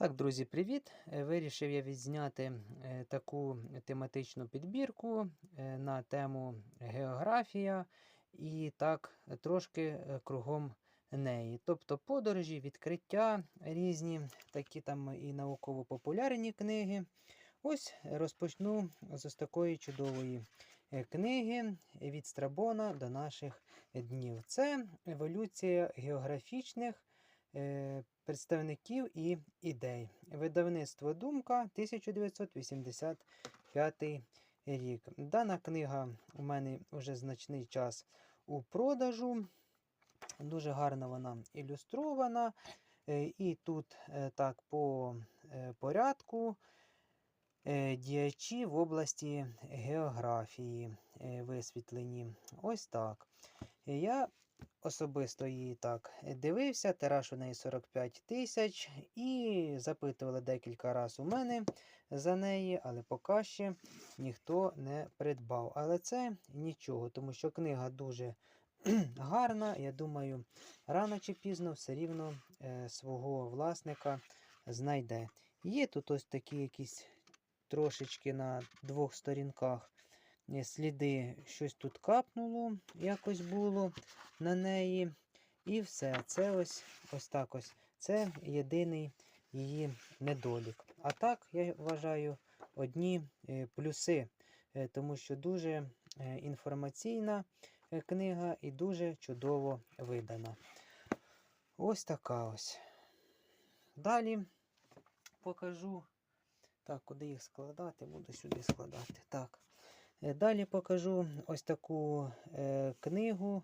Так, друзі, привіт! Е, Вирішив я відзняти е, таку тематичну підбірку е, на тему географія і так трошки кругом неї. Тобто подорожі, відкриття різні, такі там і науково-популярні книги. Ось розпочну з ось такої чудової книги від Страбона до наших днів. Це еволюція географічних представників і ідей. Видавництво Думка 1985 рік. Дана книга у мене вже значний час у продажу. Дуже гарно вона ілюстрована. Е, І тут е, так по е, порядку діячі в області географії висвітлені. Ось так. Я особисто її так дивився, тираж у неї 45 тисяч, і запитували декілька разів у мене за неї, але поки ще ніхто не придбав. Але це нічого, тому що книга дуже гарна. Я думаю, рано чи пізно все рівно е, свого власника знайде. Є тут ось такі якісь трошечки на двох сторінках сліди, щось тут капнуло, якось було на неї. І все. Це ось ось так ось. Це єдиний її недолік. А так, я вважаю, одні е, плюси, е, тому що дуже е, інформаційна е, книга і дуже чудово видана. Ось така ось. Далі покажу. Так, куди їх складати? Буду сюди складати. Так. Е, Далі покажу ось таку е, книгу.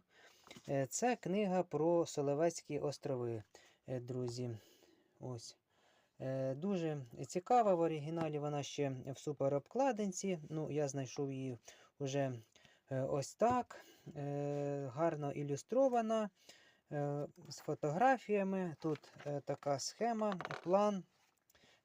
Е, Це книга про Соловецькі острови, друзі. Ось. Дуже цікава. В оригіналі вона ще в суперобкладинці. Ну, я знайшов її вже ось так. Гарно ілюстрована. З фотографіями. Тут така схема, план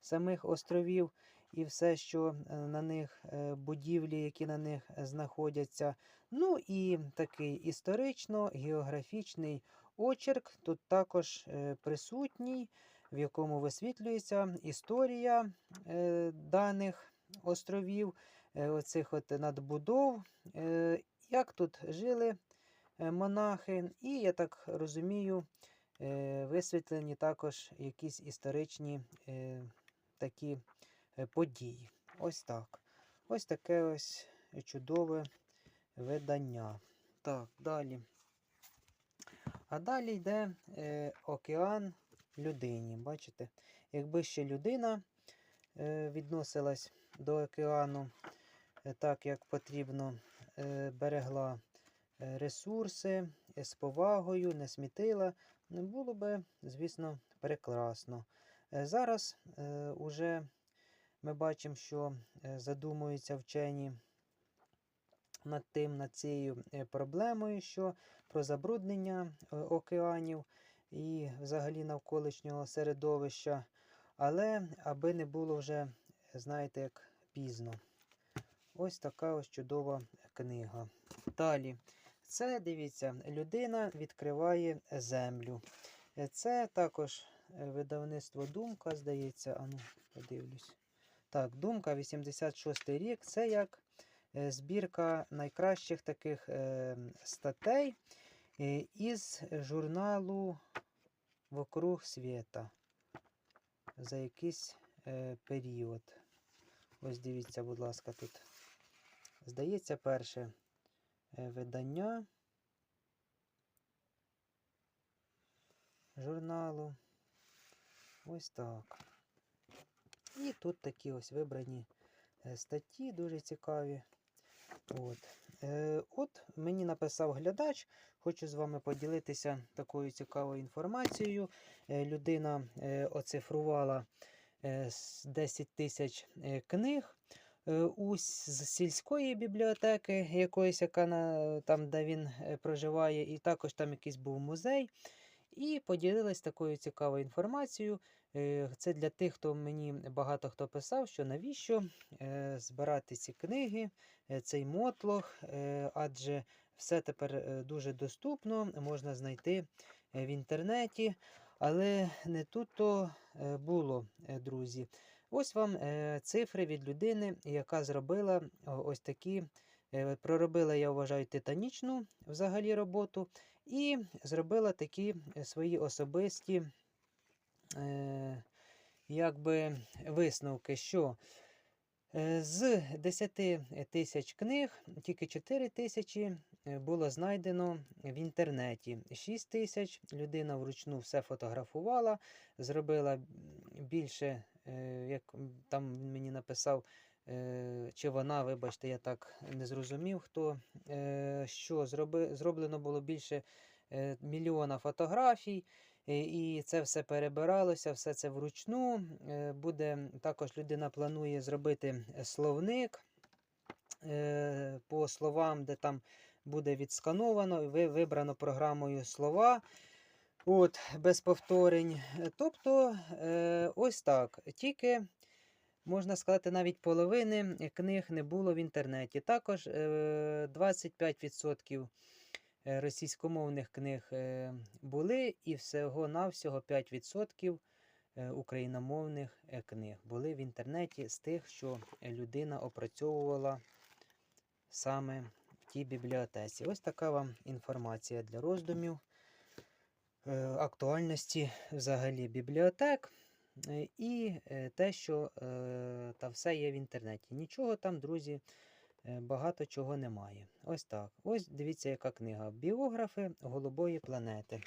самих островів і все, що е, на них, е, будівлі, які на них е, знаходяться. Ну і такий історично-географічний очерк тут також присутній, в якому висвітлюється історія даних островів, оцих от надбудов, як тут жили монахи, і, я так розумію, висвітлені також якісь історичні е, такі е, події. Ось так. Ось таке ось чудове видання. Так, далі. А далі йде е, океан людині. Бачите? Якби ще людина е, відносилась до океану е, так, як потрібно, е, берегла е, ресурси е, з повагою, не смітила, не було би, звісно, прекрасно. Е, Зараз е, уже ми бачимо, що е, задумуються вчені над тим, над цією е, проблемою, що про забруднення е, океанів і взагалі навколишнього середовища. Але аби не було вже, знаєте, як пізно. Ось така ось чудова книга. Далі. Це, дивіться, людина відкриває землю. Це також видавництво Думка, здається. Ану, подивлюсь. Так, Думка, 86 рік. Це як е, збірка найкращих таких е, статей е, із журналу Вокруг світа за якийсь період. Ось дивіться, будь ласка, тут. Здається, перше видання журналу. Ось так. І тут такі ось вибрані е, статті, дуже цікаві. От. Е, от мені написав глядач, хочу з вами поділитися такою цікавою інформацією. Е, людина оцифрувала е, 10 тисяч книг з сільської бібліотеки, якоїсь, яка там, де він проживає, і також там якийсь був музей. І поділилась такою цікавою інформацією. Е, Це для тих, хто мені багато хто писав, що навіщо е, збирати ці книги, е, цей мотлох, адже все тепер дуже доступно, можна знайти в інтернеті. Але не тут то було, друзі. Ось вам цифри від людини, яка зробила ось такі. Проробила, я вважаю, титанічну взагалі роботу, і зробила такі свої особисті е, якби, висновки, що е, з 10 тисяч книг тільки 4 тисячі е, було знайдено в інтернеті. 6 тисяч людина вручну все фотографувала, зробила більше, е, як там він мені написав, чи вона, вибачте, я так не зрозумів, хто що зроблено було більше мільйона фотографій. Е, І це все перебиралося, все це вручну. Е, Буде також людина планує зробити е, словник по словам, де там буде відскановано, вибрано програмою слова. От, без повторень. Тобто, ось так. Тільки, можна сказати, навіть половини книг не було в інтернеті. Також е, 25% е, російськомовних книг е, були, і всього-навсього 5% е, україномовних е, книг були в інтернеті з тих, що людина опрацьовувала саме в тій бібліотеці. Ось така вам інформація для роздумів е, актуальності взагалі бібліотек е, і е, те, що е, та все є в інтернеті. Нічого там, друзі, е, багато чого немає. Ось так. Ось дивіться, яка книга. Біографи голубої планети.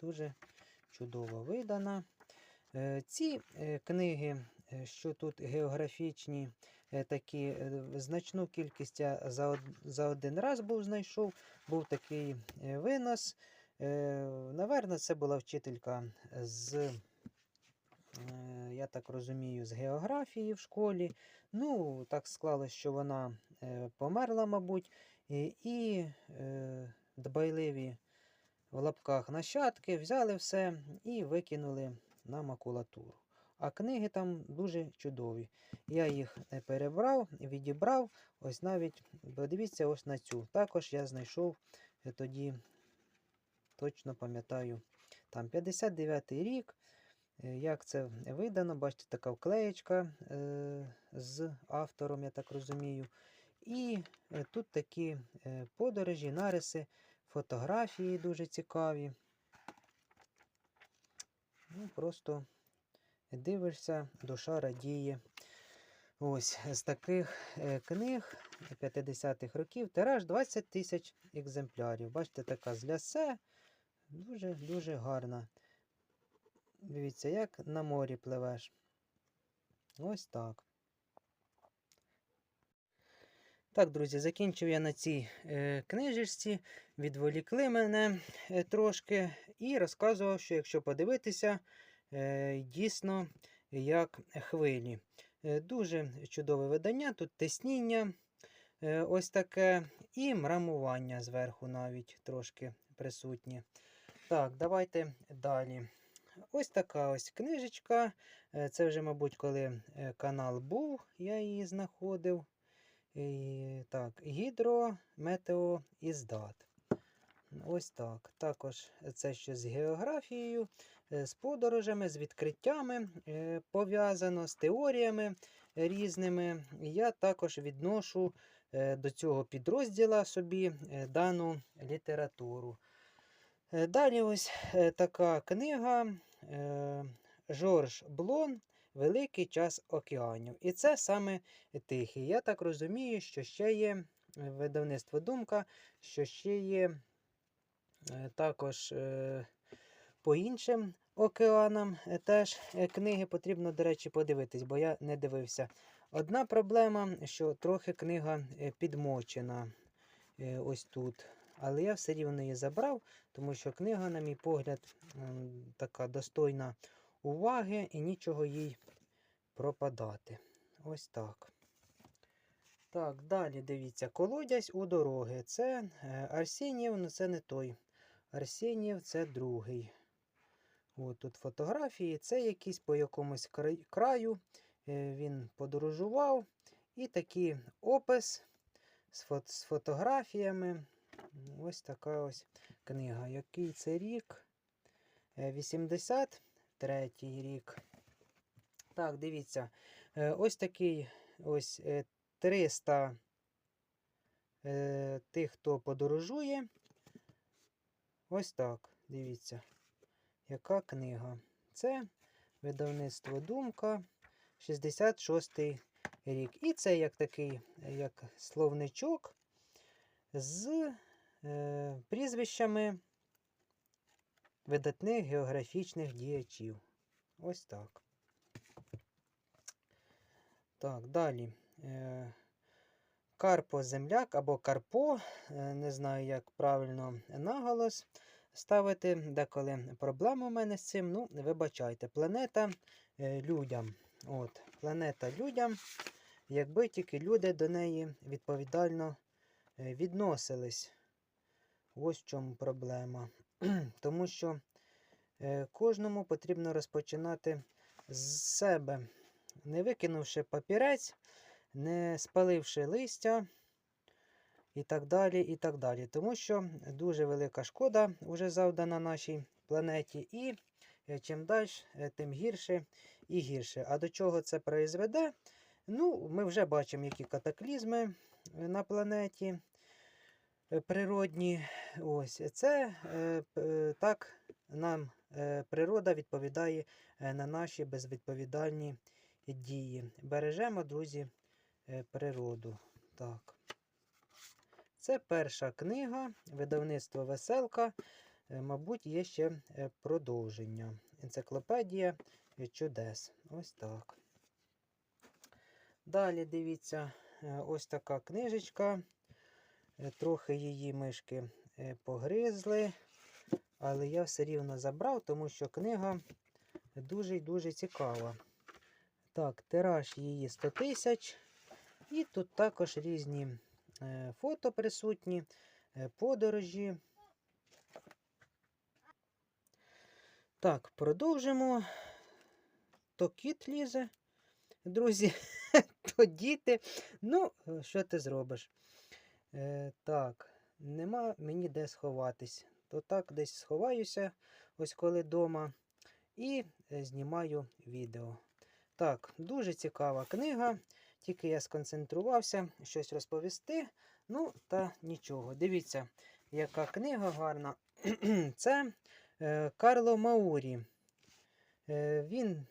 Дуже чудово видана. Е, Ці е, книги, е, що тут географічні, е, такі е, значну кількість я за, один раз був знайшов. Був такий е, винос. Е, Наверно, це була вчителька з, е, я так розумію, з географії в школі. Ну, так склалось, що вона е, померла, мабуть, і, е, дбайливі в лапках нащадки взяли все і викинули на макулатуру. А книги там дуже чудові. Я їх е, перебрав, відібрав. Ось навіть подивіться ось на цю. Також я знайшов е, тоді, точно пам'ятаю, там 59-й рік. Е, Як це видано, бачите, така вклеєчка е, з автором, я так розумію. І е, тут такі подорожі, нариси, фотографії дуже цікаві. Ну, просто дивишся, душа радіє. Ось з таких книг 50-х років тираж 20 тисяч екземплярів. Бачите, така з лясе. Дуже-дуже гарна. Дивіться, як на морі пливеш. Ось так. Так, друзі, закінчив я на цій е, книжечці. Відволікли мене е, трошки і розказував, що якщо подивитися, е, дійсно як хвилі. Е, дуже чудове видання, тут тисніння е, ось таке, і мрамування зверху навіть трошки присутнє. Так, давайте далі. Ось така ось книжечка. Е, Це вже, мабуть, коли е, канал був, я її знаходив. І, так, гідро, метео і здат. Ось так. Також це ще з географією, е, з подорожами, з відкриттями пов'язано, з теоріями різними. Я також відношу до цього підрозділа собі дану літературу. Далі ось така книга Жорж Блон Великий час океанів. І це саме Тихий. Я так розумію, що ще є е, видавництво думка, що ще є е, також е, по іншим океанам е, теж е, книги потрібно, до речі, подивитись, бо я не дивився. Одна проблема, що трохи книга е, підмочена е, ось тут. Але я все рівно її забрав, тому що книга, на мій погляд, така достойна уваги і нічого їй пропадати. Ось так. Так, далі дивіться, колодязь у дороги. Це е, Арсенів, але це не той. Арсенів це другий. От тут фотографії. Це якийсь по якомусь краю. е, Він подорожував. І такий опис з фотографіями. Ось така ось книга. Який це рік? Е, 83 рік. Так, дивіться. Е, Ось такий ось е, 300 е, тих, хто подорожує. Ось так. Дивіться. Яка книга? Це видавництво Думка, 66-й рік. І це як такий е, як словничок з е, прізвищами видатних географічних діячів. Ось так. Так, далі. Е, Карпо земляк або Карпо, е, не знаю, як правильно наголос ставити. Деколи проблеми у мене з цим. Ну, вибачайте, планета людям. От, Планета людям, якби тільки люди до неї відповідально відносились. Ось в чому проблема. Тому що е, кожному потрібно розпочинати з себе, не викинувши папірець, не спаливши листя і так далі. і так далі. Тому що дуже велика шкода вже завдана нашій планеті, і е, чим далі, е, тим гірше і гірше. А до чого це призведе? Ну, ми вже бачимо, які катаклізми на планеті природні. Ось це е, е, так нам е, природа відповідає на наші безвідповідальні дії. Бережемо, друзі, природу. Так. Це перша книга, видавництво Веселка. Мабуть, є ще продовження. Енциклопедія чудес. Ось так. Далі дивіться, ось така книжечка. Трохи її мишки погризли, але я все рівно забрав, тому що книга дуже й дуже цікава. Так, тираж її 100 тисяч. І тут також різні е, фото присутні, е, подорожі. Так, продовжимо. То кіт лізе, друзі, то діти. Ну, е, що ти зробиш? Е, так, нема мені де сховатись. То так десь сховаюся, ось коли вдома, і е, знімаю відео. Так, дуже цікава книга. Тільки я сконцентрувався щось розповісти. Ну, та нічого. Дивіться, яка книга гарна. Це е, Карло Маурі. Е, він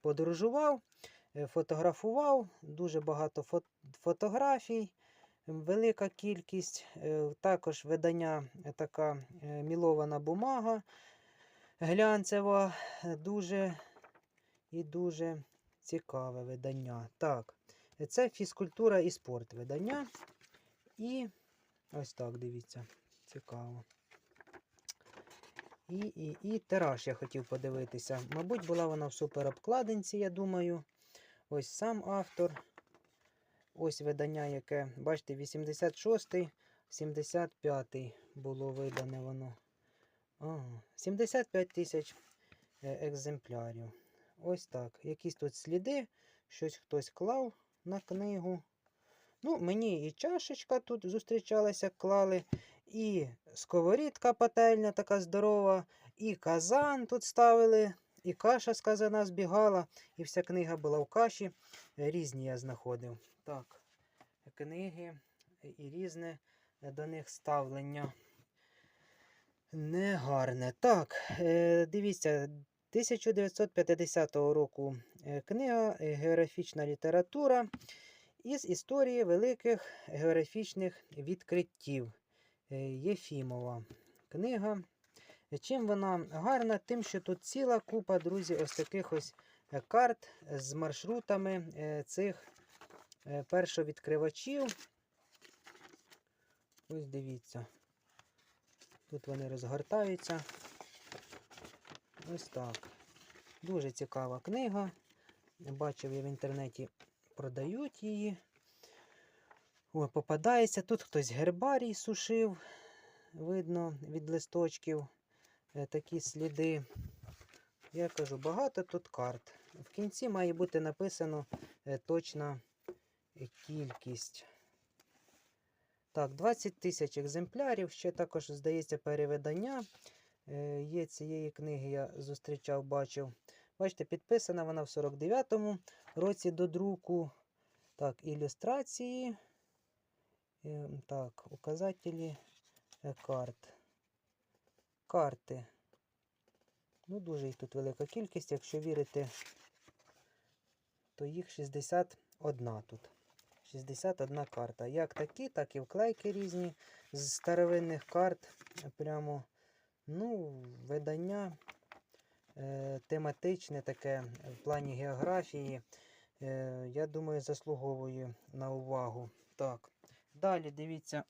подорожував, е, фотографував, дуже багато фот- фотографій, велика кількість. Е, також видання е, така е, мілована бумага глянцева, дуже і дуже цікаве видання. Так, це фізкультура і спорт видання. І ось так, дивіться, цікаво. І, і, і тираж я хотів подивитися. Мабуть, була вона в суперобкладинці, я думаю. Ось сам автор. Ось видання, яке, бачите, 86-й, 75-й було видане воно. Ага, 75 тисяч е, екземплярів. Ось так. Якісь тут сліди, щось хтось клав на книгу. Ну, мені і чашечка тут зустрічалася, клали, і сковорідка пательня така здорова, і казан тут ставили, і каша з казана збігала, і вся книга була в каші. Е, Різні я знаходив. Так, книги і різне е, до них ставлення. Негарне. Так, е, дивіться, 1950 року е, книга е, Географічна література із історії великих географічних відкриттів е, Єфімова. Книга. Чим вона гарна? Тим, що тут ціла купа, друзі, ось таких ось е, карт з маршрутами е, цих е, першовідкривачів. Ось дивіться. Тут вони розгортаються. Ось так. Дуже цікава книга. Бачив я в інтернеті продають її. О, попадається. Тут хтось гербарій сушив. Видно від листочків такі сліди. Я кажу, багато тут карт. В кінці має бути написано е, точна е, кількість. Так, 20 тисяч екземплярів. Ще також, здається, перевидання е, є цієї книги, я зустрічав, бачив. Бачите, підписана вона в 49-му році до друку. Так, ілюстрації. Е, Так, указателі е, карт. Карти. Ну, дуже їх тут велика кількість. Якщо вірити, то їх 61 тут. 61 карта. Як такі, так і вклейки різні з старовинних карт. Прямо, ну, видання е, тематичне таке в плані географії. Е, я думаю, заслуговує на увагу. Так. Далі дивіться,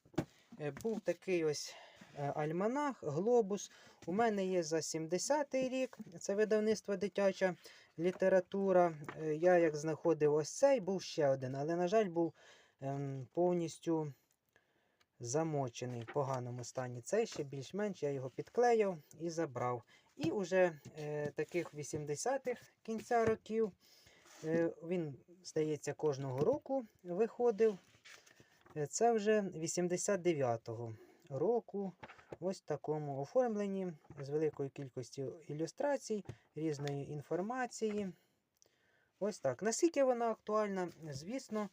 е, був такий ось альманах, глобус. У мене є за 70-й рік. Це видавництво дитяча література. Е, Я як знаходив ось цей, був ще один, але, на жаль, був ем, повністю замочений в поганому стані. Цей ще більш-менш я його підклеїв і забрав. І вже е, таких 80-х кінця років. Е, він, здається, кожного року виходив. Е, Це вже 89-го року. Ось в такому оформленні з великою кількістю ілюстрацій, різної інформації. Ось так. Наскільки вона актуальна, звісно,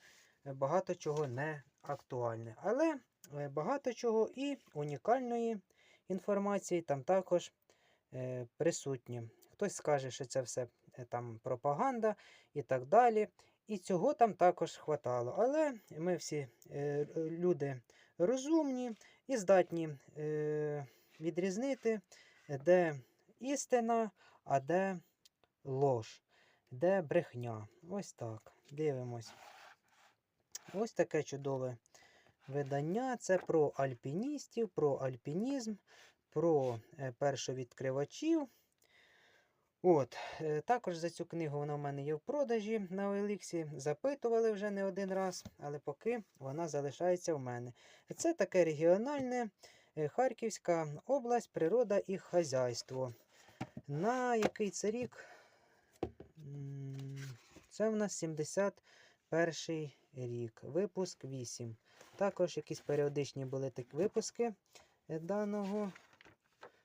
багато чого не актуальне. Але е, багато чого і унікальної інформації там також е, присутні. Хтось скаже, що це все е, там пропаганда і так далі. І цього там також хватало. Але ми всі люди розумні і здатні е, відрізнити, де істина, а де лож, де брехня. Ось так. Дивимось. Ось таке чудове видання. Це про альпіністів, про альпінізм, про е, першовідкривачів. От, е, також за цю книгу вона в мене є в продажі на Оліксі. Запитували вже не один раз, але поки вона залишається в мене. Це таке регіональне е, Харківська область, природа і хазяйство. На який це рік? Це в нас 71 рік, випуск 8. Також якісь періодичні були такі випуски е, даного.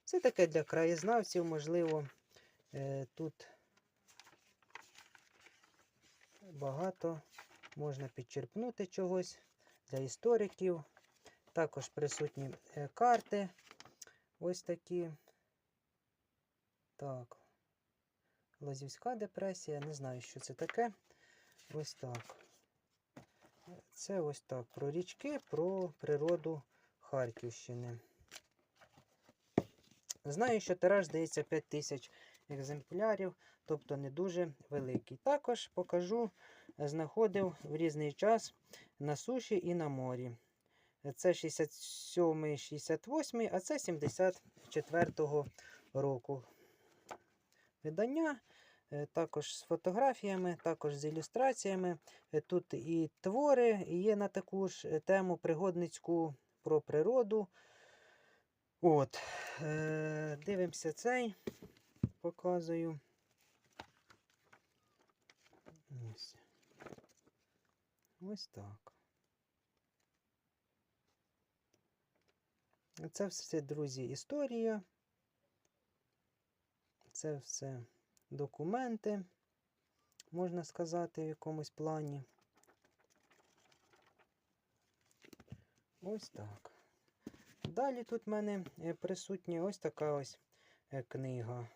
Це таке для краєзнавців, можливо. Е, Тут багато можна підчерпнути чогось для істориків. Також присутні е, карти. Ось такі. Так. Лазівська депресія. Не знаю, що це таке. Ось так. Це ось так. Про річки, про природу Харківщини. Знаю, що тираж здається 5 тисяч екземплярів, тобто не дуже великий. Також покажу, знаходив в різний час на суші і на морі. Це 67 68 а це 74-го року. Видання. е, Також з фотографіями, також з ілюстраціями. Е, Тут і твори є на таку ж е, тему пригодницьку про природу. От, дивимося цей, показую. Ось. Ось так. Це все, друзі, історія. Це все документи, можна сказати, в якомусь плані. Ось так. Далі тут в мене е, присутня ось така ось е, книга.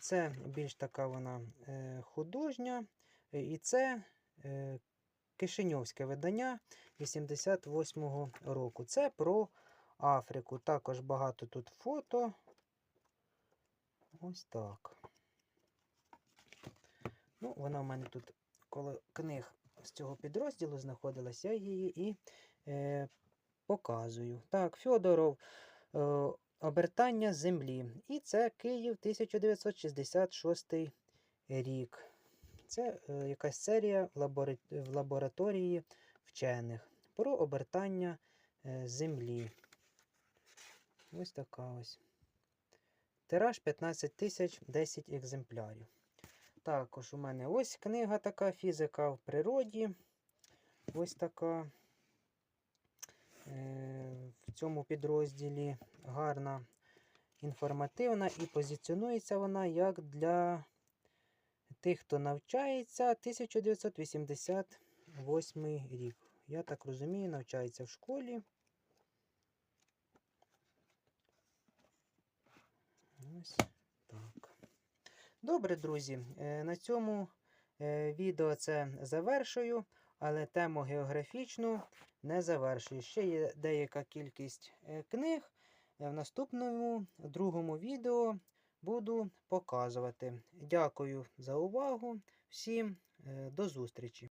Це більш така вона е, художня. е, І це е, Кишиньовське видання 88-го року. Це про Африку. Також багато тут фото. Ось так. Ну, вона в мене тут коло книг з цього підрозділу знаходилась, я її і е, показую. Так, Фьодоров. Обертання землі. І це Київ 1966 рік. Це е, якась серія в лабораторії вчених про обертання е, землі. Ось така ось. Тираж 15 тисяч 10 екземплярів. Також у мене ось книга така фізика в природі. Ось така. Е, в цьому підрозділі гарна. інформативна і позиціонується вона як для тих, хто навчається 1988 рік. Я так розумію, навчається в школі. Ось так. Добре, друзі. е, На цьому е, відео це завершую, але тему географічну не завершую. Ще є деяка кількість е, книг. В наступному другому відео буду показувати. Дякую за увагу. Всім е, до зустрічі!